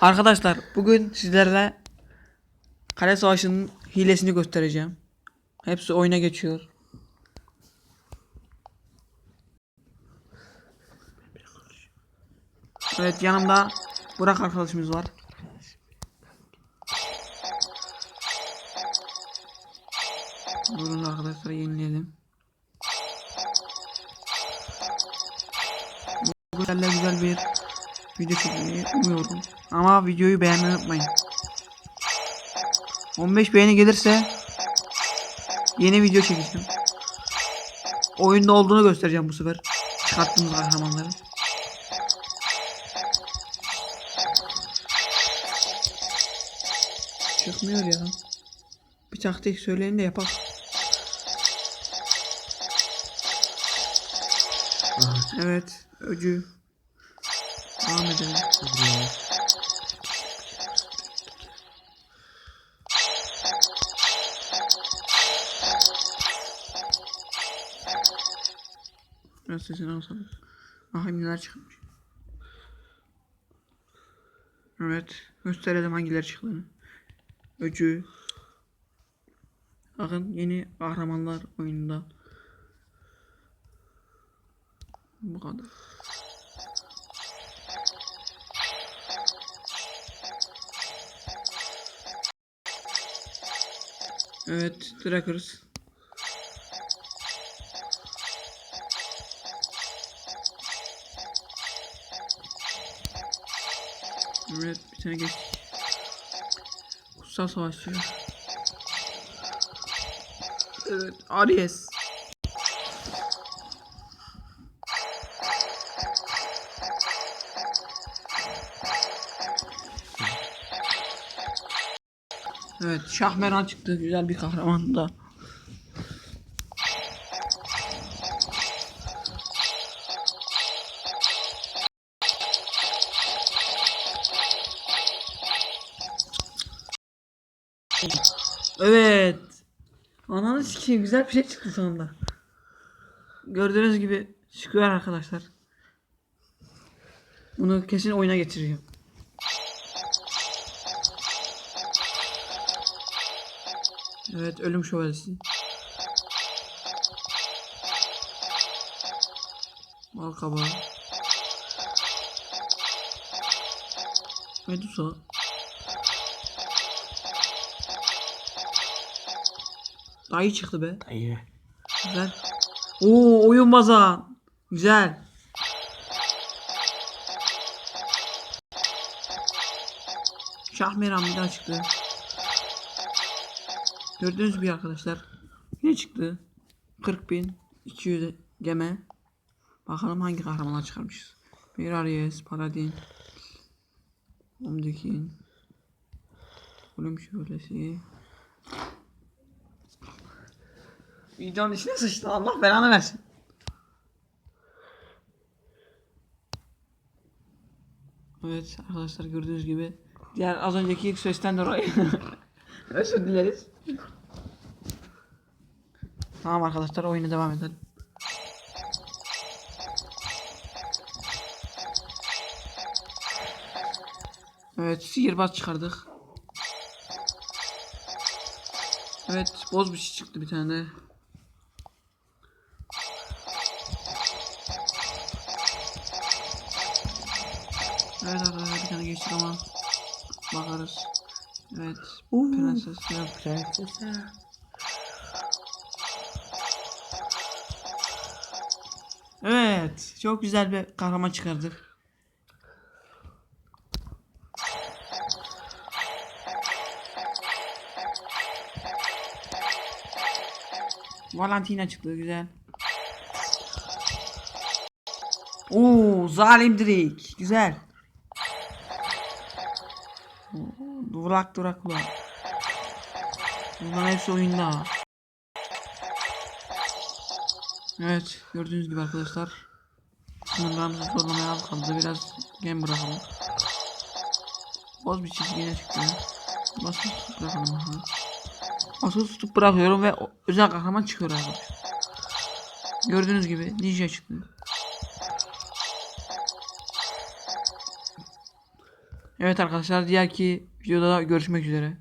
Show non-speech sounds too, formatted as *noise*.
Arkadaşlar bugün sizlerle Kale Savaşı'nın hilesini göstereceğim. Hepsi oyuna geçiyor. Evet yanımda Burak arkadaşımız var. Durun arkadaşlar yenileyelim. Bu güzel güzel bir video çekmeyi umuyorum. Ama videoyu beğenmeyi unutmayın. 15 beğeni gelirse yeni video çekeceğim. Oyunda olduğunu göstereceğim bu sefer. Çıkarttığımız kahramanları. Çıkmıyor ya. Bir taktik söyleyin de yapak. Evet, öcü. Devam edelim. Biraz sesini alsam. Aha neler çıkmış. Evet, gösterelim hangileri çıktığını. Öcü. Bakın yeni kahramanlar oyunda. Bu kadar. Evet, Trackers. Evet, bir tane geç. Kutsal Savaşçı. Evet, Aries. Evet, Şahmeran çıktı. Güzel bir kahraman da. Evet. Ananı sikeyim güzel bir şey çıktı sonunda. Gördüğünüz gibi çıkıyor arkadaşlar. Bunu kesin oyuna getireceğim. Evet ölüm şövalyesi. Bal kabağı. Medusa. Dayı çıktı be. Dayı. Güzel. Oo oyun baza. Güzel. Şahmeran bir daha çıktı. Gördüğünüz gibi arkadaşlar. Yine çıktı. 40.200 geme. Bakalım hangi kahramanlar çıkarmışız. Bir Aries, Paladin. Omdekin. Ölüm şöylesi. Videonun içine sıçtı. Allah belanı versin. Evet arkadaşlar gördüğünüz gibi diğer az önceki ilk sesten dolayı *laughs* özür dileriz. Tamam arkadaşlar oyuna devam edelim. Evet sihirbaz çıkardık. Evet boz bir şey çıktı bir tane de. Evet arkadaşlar bir tane geçtik ama bakarız. Evet prenses yok. Prensese. Evet çok güzel bir kahraman çıkardık. Valentina çıktı güzel. Oo zalim direk güzel. Oo, Durak durak durak. Bunların hepsi oyunda. Evet gördüğünüz gibi arkadaşlar. Sınırlarımızı zorlamaya az kaldı. Biraz game bırakalım. Boz bir çizgi yine çıktı. Basılı tutup bırakalım. Basılı tutup bırakıyorum ve özel kahraman çıkıyor arkadaşlar. Gördüğünüz gibi ninja çıktı. Evet arkadaşlar diğerki videoda görüşmek üzere.